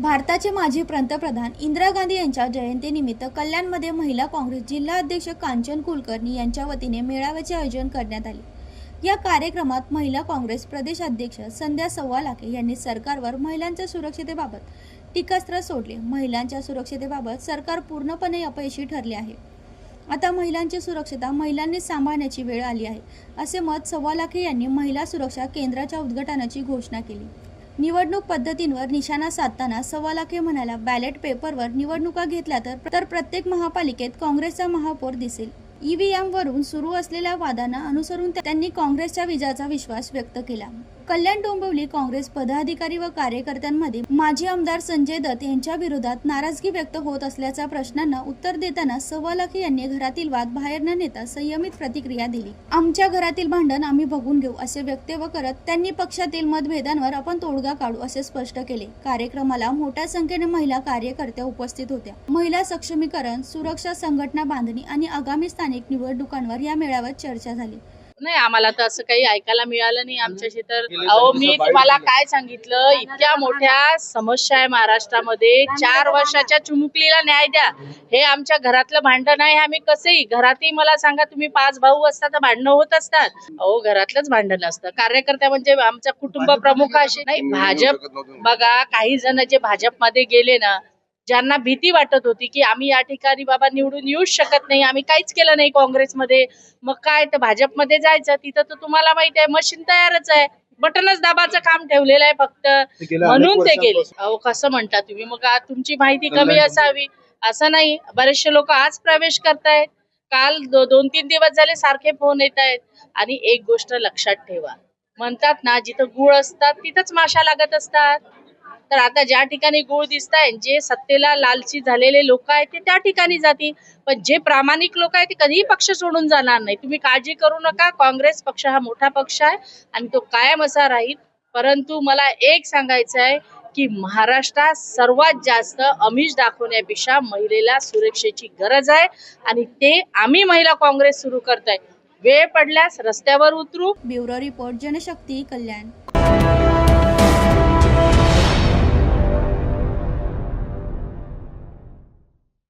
भारताचे माजी पंतप्रधान इंदिरा गांधी यांच्या जयंतीनिमित्त कल्याणमध्ये महिला काँग्रेस जिल्हा अध्यक्ष कांचन कुलकर्णी यांच्या वतीने मेळाव्याचे आयोजन करण्यात आले. या कार्यक्रमात महिला काँग्रेस प्रदेश अध्यक्ष संध्या सव्वालाखे यांनी सरकारवर महिलांच्या सुरक्षितेबाबत टीकास्त्र सोडले. महिलांच्या सुरक्षितेबाबत सरकार पूर्णपणे अपयशी ठरले आहे. आता महिलांची सुरक्षता महिलांनी सांभाळण्याची वेळ आली आहे असे मत सव्वालाखे यांनी महिला सुरक्षा केंद्राच्या उद्घाटनाची घोषणा केली. निवडणूक पद्धतींवर निशाणा साधताना सवालाखे म्हणाला बॅलेट पेपरवर निवडणुका घेतल्या तर तर प्रत्येक महापालिकेत काँग्रेसचा महापौर दिसेल. ईव्हीएम वरून सुरू असलेल्या वादांना अनुसरून त्यांनी काँग्रेसच्या विजयाचा विश्वास व्यक्त केला. कल्याण डोंबिवली काँग्रेस पदाधिकारी व कार्यकर्त्यांमध्ये माजी आमदार संजय दत्त यांच्या विरोधात नाराजगी व्यक्त होत असल्याच्या प्रश्नांना उत्तर देताना सवालखी यांनी घरातील वाद बाहेर न नेता संयमित प्रतिक्रिया दिली. आमच्या घरातील भांडण आम्ही बघून घेऊ असे वक्तव्य करत त्यांनी पक्षातील मतभेदांवर आपण तोडगा काढू असे स्पष्ट केले. कार्यक्रमाला मोठ्या संख्येने महिला कार्यकर्त्या उपस्थित होत्या. महिला सक्षमीकरण सुरक्षा संघटना बांधणी आणि आगामी स्थानिक निवडणुकांवर या मेळाव्यात चर्चा झाली. नाही आम्हाला तर असं काही ऐकायला मिळालं नाही आमच्याशी तर. अहो मी तुम्हाला काय सांगितलं? इतक्या मोठ्या समस्या आहे महाराष्ट्रामध्ये. चार वर्षाच्या चिमुकलीला न्याय द्या. हे आमच्या घरातलं भांडण आहे आम्ही कसंही घरातही मला सांगा तुम्ही पाच भाऊ असता तर भांडणं होत असतात. अहो घरातलंच भांडण असतं. कार्यकर्त्या म्हणजे आमचा कुटुंब प्रमुख असे नाही भाजप बघा काही जण जे भाजपमध्ये गेले ना ज्यांना भीती वाटत होती की आम्ही या ठिकाणी बाबा निवडून येऊच शकत नाही आम्ही काहीच केलं नाही काँग्रेसमध्ये. मग काय तर भाजपमध्ये जायचं तिथं तर तुम्हाला माहिती आहे मशीन तयारच आहे. बटनच दाबाचं काम ठेवलेलं आहे फक्त. म्हणून ते गेले. अहो कसं म्हणता तुम्ही? मग तुमची माहिती कमी असावी. असं नाही. बरेचसे लोक आज प्रवेश करतायत. काल दो, दोन तीन दिवस झाले सारखे फोन येत आहेत. आणि एक गोष्ट लक्षात ठेवा. म्हणतात ना जिथं गुळ असतात तिथंच माशा लागत असतात. तर आता ज्या ठिकाणी गुळ दिसत आहे जे सत्तेला लालची झालेले लोक आहेत ते त्या ठिकाणी जातील. पण जे प्रामाणिक लोक आहेत ते कधीही पक्ष सोडून जाणार नाही. तुम्ही काळजी करू नका. काँग्रेस पक्ष हा मोठा पक्ष आहे आणि तो कायम असा राहील. परंतु मला एक सांगायचं आहे की महाराष्ट्रात सर्वात जास्त अमिष दाखवण्यापेक्षा महिलेला सुरक्षेची गरज आहे आणि ते आम्ही महिला काँग्रेस सुरू करताय. वेळ पडल्यास रस्त्यावर उतरू. Bureau report Janshakti Kalyan.